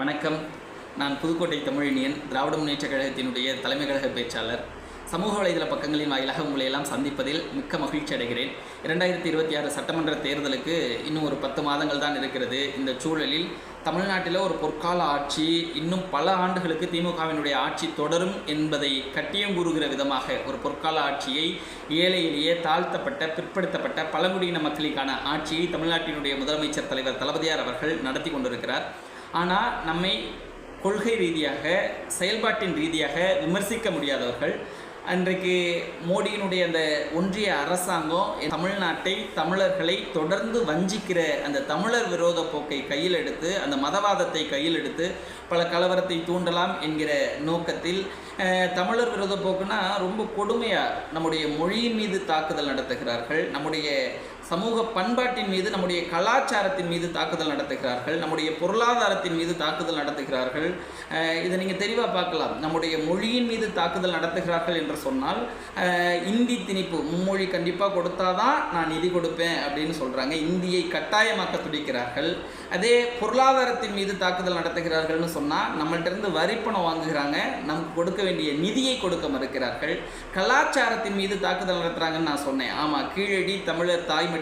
வணக்கம். நான் புதுக்கோட்டை தமிழினியன் திராவிட முன்னேற்ற கழகத்தினுடைய தலைமை கழக பேச்சாளர். சமூக வலைதள பக்கங்களின் வாயிலாக உங்களை எல்லாம் சந்திப்பதில் மிக்க மகிழ்ச்சி அடைகிறேன். இரண்டாயிரத்தி இருபத்தி ஆறு சட்டமன்ற தேர்தலுக்கு இன்னும் ஒரு பத்து மாதங்கள் தான் இருக்கிறது. இந்த சூழலில் தமிழ்நாட்டில் ஒரு பொற்கால ஆட்சி இன்னும் பல ஆண்டுகளுக்கு திமுகவினுடைய ஆட்சி தொடரும் என்பதை கட்டியம் கூறுகிற விதமாக ஒரு பொற்கால ஆட்சியை ஏழை எளிய தாழ்த்தப்பட்ட பிற்படுத்தப்பட்ட பழங்குடியின மக்களுக்கான ஆட்சியை தமிழ்நாட்டினுடைய முதலமைச்சர் தலைவர் தளபதியார் அவர்கள் நடத்தி கொண்டிருக்கிறார். ஆனால் நம்மை கொள்கை ரீதியாக செயல்பாட்டின் ரீதியாக விமர்சிக்க முடியாதவர்கள். அன்றைக்கு மோடியினுடைய அந்த ஒன்றிய அரசாங்கம் தமிழ்நாட்டை தமிழர்களை தொடர்ந்து வஞ்சிக்கிற அந்த தமிழர் விரோத போக்கை கையில் எடுத்து அந்த மதவாதத்தை கையில் எடுத்து பல கலவரத்தை தூண்டலாம் என்கிற நோக்கத்தில் தமிழர் விரோத போக்குனா ரொம்ப கொடுமையாக நம்முடைய மொழியின் மீது தாக்குதல் நடத்துகிறார்கள். நம்முடைய சமூக பண்பாட்டின் மீது நம்முடைய கலாச்சாரத்தின் மீது தாக்குதல் நடத்துகிறார்கள் நம்முடைய பொருளாதாரத்தின் மீது தாக்குதல் நடத்துகிறார்கள். இதை நீங்கள் தெளிவாக பார்க்கலாம். நம்முடைய மொழியின் மீது தாக்குதல் நடத்துகிறார்கள் என்று சொன்னால் இந்தி திணிப்பு மும்மொழி கண்டிப்பாக கொடுத்தாதான் நான் நிதி கொடுப்பேன் அப்படின்னு சொல்கிறாங்க இந்தியை கட்டாயமாக்க துடிக்கிறார்கள். அதே பொருளாதாரத்தின் மீது தாக்குதல் நடத்துகிறார்கள்னு சொன்னால் நம்மள்ட்ட இருந்து வரிப்பணம் வாங்குகிறாங்க நமக்கு கொடுக்க வேண்டிய நிதியை கொடுக்க மறுக்கிறார்கள். கலாச்சாரத்தின் மீது தாக்குதல் நடத்துகிறாங்கன்னு நான் சொன்னேன். ஆமாம் கீழடி தமிழர் தாய்மொழி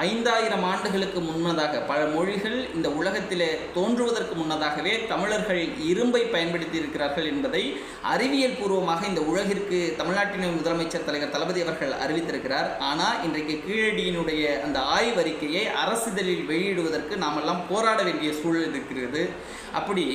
ஐந்தாயிரம் ஆண்டுகளுக்கு முன்னதாக பல மொழிகள் இந்த உலகத்திலே தோன்றுவதற்கு முன்னதாகவே தமிழர்கள் இரும்பை பயன்படுத்தி இருக்கிறார்கள் என்பதை அறிவியல் பூர்வமாக இந்த உலகிற்கு தமிழ்நாட்டின் முதலமைச்சர் தலைவர் தளபதி அவர்கள் அறிவித்திருக்கிறார். ஆனால் இன்றைக்கு கீழடியினுடைய அந்த ஆய்வறிக்கையை அரசிதழில் வெளியிடுவதற்கு நாமெல்லாம் போராட வேண்டிய சூழல் இருக்கிறது. அப்படி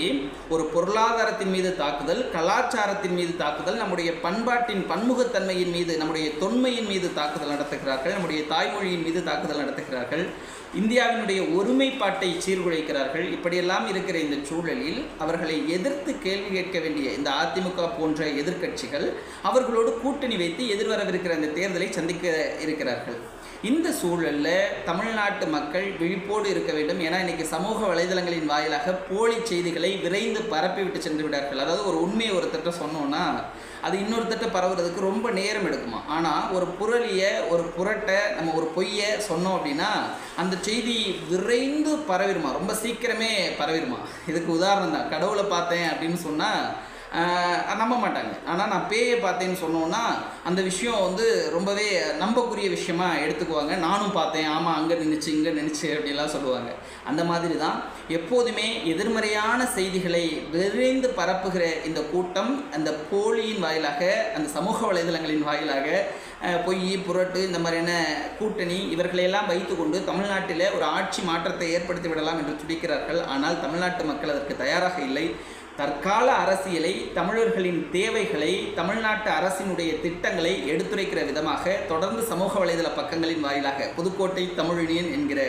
ஒரு பொருளாதாரத்தின் மீது தாக்குதல் கலாச்சாரத்தின் மீது தாக்குதல் நம்முடைய பண்பாட்டின் பன்முகத்தன்மையின் மீது நம்முடைய தொன்மையின் மீது தாக்குதல் நடத்துகிறார்கள். நம்முடைய தாய்மொழியின் மீது தாக்குதல் நடத்துகிறார்கள். இந்தியாவினுடைய ஒருமைப்பாட்டை சீர்குலைக்கிறார்கள். இப்படியெல்லாம் இருக்கிற இந்த சூழலில் அவர்களை எதிர்த்து கேள்வி கேட்க வேண்டிய இந்த அதிமுக போன்ற எதிர்க்கட்சிகள் அவர்களோடு கூட்டணி வைத்து எதிர்வரவிருக்கிற இந்த தேர்தலை சந்திக்க இருக்கிறார்கள். இந்த சூழலில் தமிழ்நாட்டு மக்கள் விழிப்போடு இருக்க வேண்டும். ஏன்னா இன்னைக்கு சமூக வலைதளங்களின் வாயிலாக போலி செய்திகளை விரைந்து பரப்பிவிட்டு சென்று விடார்கள் அதாவது ஒரு உண்மையை ஒருத்தட்ட சொன்னோன்னா அது இன்னொருத்தட்ட பரவுறதுக்கு ரொம்ப நேரம் எடுக்குமா? ஆனால் ஒரு புரளியை ஒரு புரட்டை நம்ம ஒரு பொய்யை சொன்னோம் அப்படின்னா அந்த செய்தி விரைந்து பரவிடுமா? ரொம்ப சீக்கிரமே பரவிடுமா? இதுக்கு உதாரணம் தான். கடவுளை பார்த்தேன் அப்படின்னு சொன்னால் நம்ப மாட்டாங்க. ஆனால் நான் பேயை பார்த்தேன்னு சொன்னோன்னா அந்த விஷயம் வந்து ரொம்பவே நம்பக்கூடிய விஷயமா எடுத்துக்குவாங்க. நானும் பார்த்தேன். ஆமாம் அங்கே நினச்சி இங்கே நினச்சி அப்படிலாம் சொல்லுவாங்க. அந்த மாதிரி தான் எப்போதுமே எதிர்மறையான செய்திகளை விரைந்து பரப்புகிற இந்த கூட்டம் அந்த போலியின் வாயிலாக அந்த சமூக வலைதளங்களின் வாயிலாக பொய் புரட்டு இந்த மாதிரியான கூட்டணி இவர்களையெல்லாம் வைத்துக்கொண்டு தமிழ்நாட்டில் ஒரு ஆட்சி மாற்றத்தை ஏற்படுத்தி விடலாம் என்று துடிக்கிறார்கள். ஆனால் தமிழ்நாட்டு மக்கள் அதற்கு தயாராக இல்லை. தற்கால அரசியலை தமிழர்களின் தேவைகளை தமிழ்நாட்டு அரசினுடைய திட்டங்களை எடுத்துரைக்கிற விதமாக தொடர்ந்து சமூக வலைதள பக்கங்களின் வாயிலாக புதுக்கோட்டை தமிழினியன் என்கிற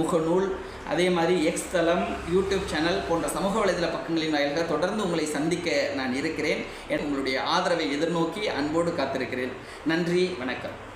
முகநூல் அதே மாதிரி எக்ஸ் தளம் யூடியூப் சேனல் போன்ற சமூக வலைதள பக்கங்களின் வாயிலாக தொடர்ந்து உங்களை சந்திக்க நான் இருக்கிறேன். உங்களுடைய ஆதரவை எதிர்நோக்கி அன்போடு காத்திருக்கிறேன். நன்றி வணக்கம்.